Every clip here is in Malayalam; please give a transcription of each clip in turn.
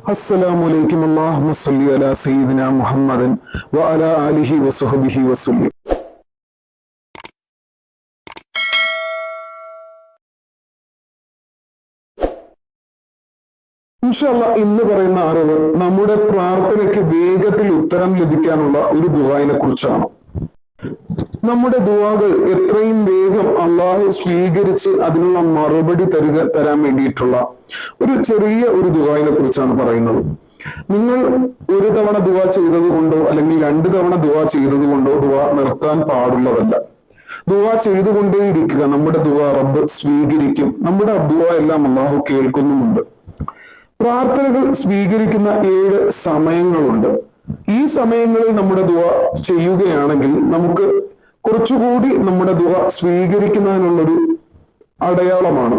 السلام عليكم اللهم صل على سيدنا محمد وعلى آله وصحبه وسلم ഇൻഷല്ല ഇന്ന് പറയുന്ന അറിവ് നമ്മുടെ പ്രാർത്ഥനയ്ക്ക് വേഗത്തിൽ ഉത്തരം ലഭിക്കാനുള്ള ഒരു ദുആനെ കുറിച്ചാണ് നമ്മുടെ ദുവാകൾ എത്രയും വേഗം അള്ളാഹെ സ്വീകരിച്ച് അതിനുള്ള മറുപടി തരുക തരാൻ വേണ്ടിയിട്ടുള്ള ഒരു ചെറിയ ഒരു ദുവായിനെ കുറിച്ചാണ് പറയുന്നത്. നിങ്ങൾ ഒരു തവണ ദുവ ചെയ്തത് കൊണ്ടോ അല്ലെങ്കിൽ രണ്ട് തവണ ദുവ ചെയ്തത് കൊണ്ടോ ദുവ നിർത്താൻ പാടുള്ളതല്ല. ദുവ ചെയ്തുകൊണ്ടേയിരിക്കുക. നമ്മുടെ ദുവ റബ്ബ് സ്വീകരിക്കും. നമ്മുടെ ദുവ എല്ലാം അള്ളാഹു കേൾക്കുന്നുമുണ്ട്. പ്രാർത്ഥനകൾ സ്വീകരിക്കുന്ന ഏഴ് സമയങ്ങളുണ്ട്. ഈ സമയങ്ങളിൽ നമ്മുടെ ദുവ ചെയ്യുകയാണെങ്കിൽ നമുക്ക് കുറച്ചുകൂടി നമ്മുടെ ദുഃഖ സ്വീകരിക്കുന്നതിനുള്ളൊരു അടയാളമാണ്.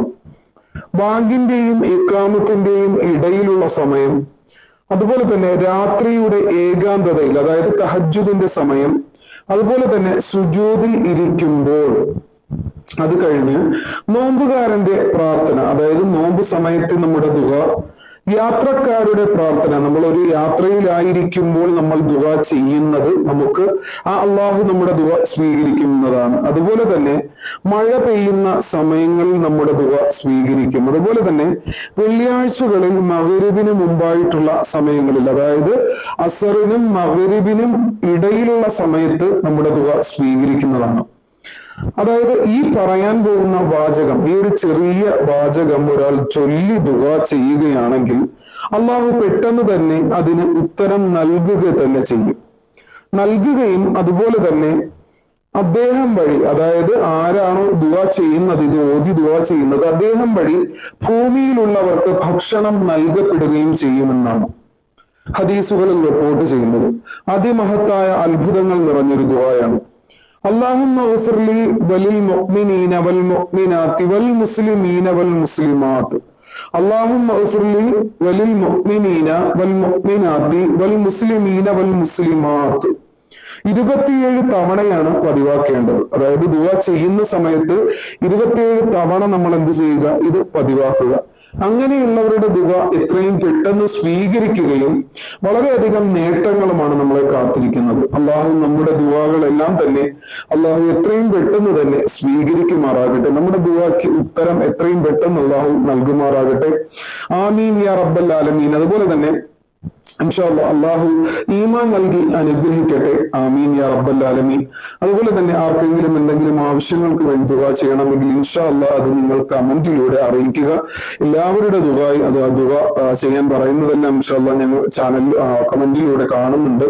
ബാങ്കിന്റെയും ഇക്കാമത്തിന്റെയും ഇടയിലുള്ള സമയം അതുപോലെ തന്നെ രാത്രിയുടെ ഏകാന്തതയിൽ അതായത് തഹജുദിന്റെ സമയം അതുപോലെ തന്നെ സുജൂതിൽ ഇരിക്കുമ്പോൾ. അത് കഴിഞ്ഞ് നോമ്പുകാരന്റെ പ്രാർത്ഥന അതായത് നോമ്പ് സമയത്ത് നമ്മുടെ ദുഃഖ യാത്രക്കാരുടെ പ്രാർത്ഥന. നമ്മൾ ഒരു യാത്രയിലായിരിക്കുമ്പോൾ നമ്മൾ ദുവ ചെയ്യുന്നത് നമുക്ക് ആ അള്ളാഹു നമ്മുടെ ദുവ സ്വീകരിക്കുന്നതാണ്. അതുപോലെ തന്നെ മഴ പെയ്യുന്ന സമയങ്ങളിൽ നമ്മുടെ ദുവ സ്വീകരിക്കും. അതുപോലെ തന്നെ വെള്ളിയാഴ്ചകളിൽ മകരുവിന് മുമ്പായിട്ടുള്ള സമയങ്ങളിൽ അതായത് അസറിനും മകരുവിനും ഇടയിലുള്ള സമയത്ത് നമ്മുടെ ദുവ സ്വീകരിക്കുന്നതാണ്. അതായത് ഈ പറയാൻ പോകുന്ന വാചകം ഈ ഒരു ചെറിയ വാചകം ഒരാൾ ചൊല്ലി ദുഃഖ ചെയ്യുകയാണെങ്കിൽ അള്ളാഹു പെട്ടെന്ന് തന്നെ അതിന് ഉത്തരം നൽകുക തന്നെ ചെയ്യും. നൽകുകയും അതുപോലെ തന്നെ അദ്ദേഹം വഴി അതായത് ആരാണോ ദുവ ചെയ്യുന്നത് ഇത് ഓതി ദുവ ചെയ്യുന്നത് അദ്ദേഹം വഴി ഭൂമിയിലുള്ളവർക്ക് ഭക്ഷണം നൽകപ്പെടുകയും ചെയ്യുമെന്നാണ് ഹദീസുകളിൽ റിപ്പോർട്ട് ചെയ്യുന്നത്. അതിമഹത്തായ അത്ഭുതങ്ങൾ നിറഞ്ഞൊരു ദുവായാണ് اللهم اغفر لي وللمؤمنين والمؤمنات والمسلمين والمسلمات اللهم اغفر لي وللمؤمنين والمؤمنات والمسلمين والمسلمات ഇരുപത്തിയേഴ് തവണയാണ് പതിവാക്കേണ്ടത്. അതായത് ദുവ ചെയ്യുന്ന സമയത്ത് ഇരുപത്തിയേഴ് തവണ നമ്മൾ എന്ത് ചെയ്യുക? ഇത് പതിവാക്കുക. അങ്ങനെയുള്ളവരുടെ ദുവ എത്രയും പെട്ടെന്ന് സ്വീകരിക്കുകയും വളരെയധികം നേട്ടങ്ങളുമാണ് നമ്മളെ കാത്തിരിക്കുന്നത്. അള്ളാഹു നമ്മുടെ ദുവകളെല്ലാം തന്നെ അള്ളാഹു എത്രയും പെട്ടെന്ന് തന്നെ സ്വീകരിക്കുമാറാകട്ടെ. നമ്മുടെ ദുവാക്ക് ഉത്തരം എത്രയും പെട്ടെന്ന് അള്ളാഹു നൽകുമാറാകട്ടെ. ആമീൻ യാ റബ്ബൽ ആലമീൻ. അതുപോലെ തന്നെ അള്ളാഹു ഈമാൻ നൽകി അനുഗ്രഹിക്കട്ടെ. ആമീൻ യാ റബ്ബൽ ആലമീൻ. അതുപോലെ തന്നെ ആർക്കെങ്കിലും എന്തെങ്കിലും ആവശ്യങ്ങൾക്ക് വേണ്ടി ദുവ ചെയ്യണമെങ്കിൽ ഇൻഷാ അള്ളാഹ് അത് നിങ്ങൾ കമന്റിലൂടെ അറിയിക്കുക. എല്ലാവരുടെ ദുബായി അത് ദുവ ചെയ്യാൻ പറയുന്നതെല്ലാം ഇൻഷാല്ല ഞങ്ങൾ ചാനൽ കമന്റിലൂടെ കാണുന്നുണ്ട്.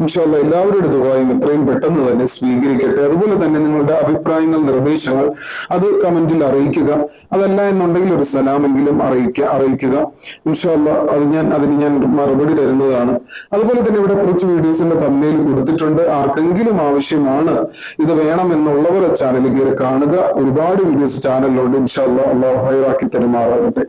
ഇൻഷാ ഇൻഷാല്ല എല്ലാവരുടെ ദുബായും എത്രയും പെട്ടെന്ന് തന്നെ സ്വീകരിക്കട്ടെ. അതുപോലെ തന്നെ നിങ്ങളുടെ അഭിപ്രായങ്ങൾ നിർദ്ദേശങ്ങൾ അത് കമന്റിൽ അറിയിക്കുക. അതല്ല എന്നുണ്ടെങ്കിൽ ഒരു സലാമെങ്കിലും അറിയിക്കുക അറിയിക്കുക. ഇൻഷാല്ല അത് ഞാൻ അതിന് ഞാൻ മറുപടി തരുന്നതാണ് അതുപോലെ തന്നെ ഇവിടെ കുറച്ച് വീഡിയോസിന്റെ തമ്മിൽ കൊടുത്തിട്ടുണ്ട്. ആർക്കെങ്കിലും ആവശ്യമാണ് ഇത് വേണം എന്നുള്ളവർ ചാനൽ കയറി കാണുക. ഒരുപാട് വീഡിയോസ് ചാനലിലുണ്ട് ഇൻഷാല്ല അള്ളാഹു ഹൈറാക്കി തരുമാറാകട്ടെ.